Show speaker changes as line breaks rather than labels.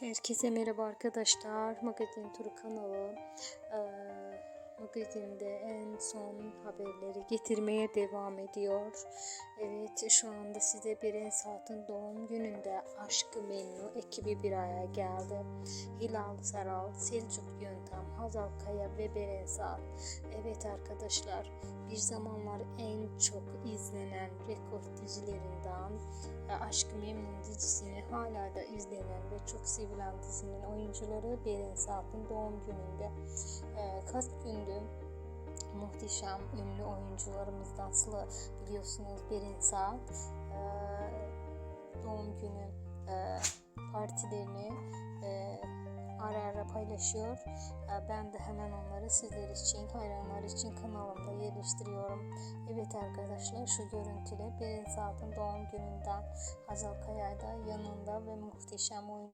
Herkese merhaba arkadaşlar. Magazin Turu kanalı. Magazinde en son haberleri getirmeye devam ediyor. Evet şu anda size Beren Saat'ın doğum gününde Aşkı Memnu ekibi bir araya geldi. Hilal Saral, Selçuk Yöntem, Hazal Kaya ve Beren Saat. Evet arkadaşlar bir zamanlar en çok izlenen rekor dizilerinden e, Aşk-ı Memnun dizisini hala da izlenen ve çok sevilen dizinin oyuncuları Beren Saat'ın doğum gününde. E, kaç gündü muhteşem ünlü oyuncularımızdan Sıla biliyorsunuz Beren Saat. E, doğum günü e, partilerini e, ara ara paylaşıyor. E, Ben de hemen onları sizler için, hayranlar için kanalımda yerleştiriyorum. Evet arkadaşlar şu görüntüler Beren Saat'ın doğum gününden Hazal Kaya'da yanında ve muhteşem oyun